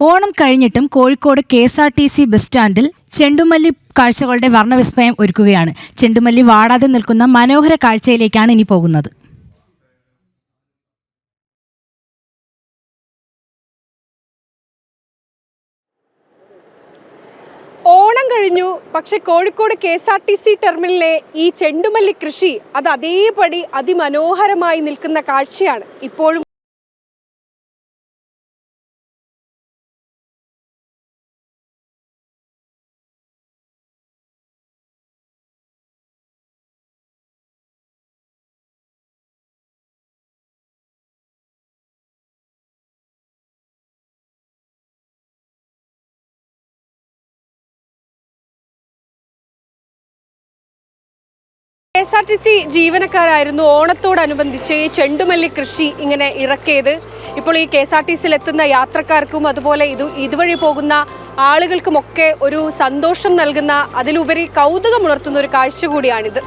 ഓണം കഴിഞ്ഞിട്ടും Kozhikode K S R T C bus സ്റ്റാൻഡിൽ ചെണ്ടുമല്ലി കാഴ്ചകളുടെ വർണവിസ്മയം ഒരുക്കുകയാണ്. ചെണ്ടുമല്ലി വാടാതെ നിൽക്കുന്ന മനോഹര കാഴ്ചയിലേക്കാണ് ഇനി പോകുന്നത്. ഓണം കഴിഞ്ഞു. പക്ഷെ Kozhikode K S R T C ടെർമിനലിലെ ഈ ചെണ്ടുമല്ലി കൃഷി അത് അതേപടി അതിമനോഹരമായി നിൽക്കുന്ന കാഴ്ചയാണ്. ഇപ്പോഴും K S R T C ജീവനക്കാരായിരുന്നു ഓണത്തോടനുബന്ധിച്ച് ഈ ചെണ്ടുമല്ലി കൃഷി ഇങ്ങനെ ഇറക്കിയത്. ഇപ്പോൾ ഈ കെ എസ് ആർ ടി സിയിൽ എത്തുന്ന യാത്രക്കാർക്കും അതുപോലെ ഇത് ഇതുവഴി പോകുന്ന ആളുകൾക്കുമൊക്കെ ഒരു സന്തോഷം നൽകുന്ന അതിലുപരി കൗതുകമുണർത്തുന്ന ഒരു കാഴ്ച കൂടിയാണിത്.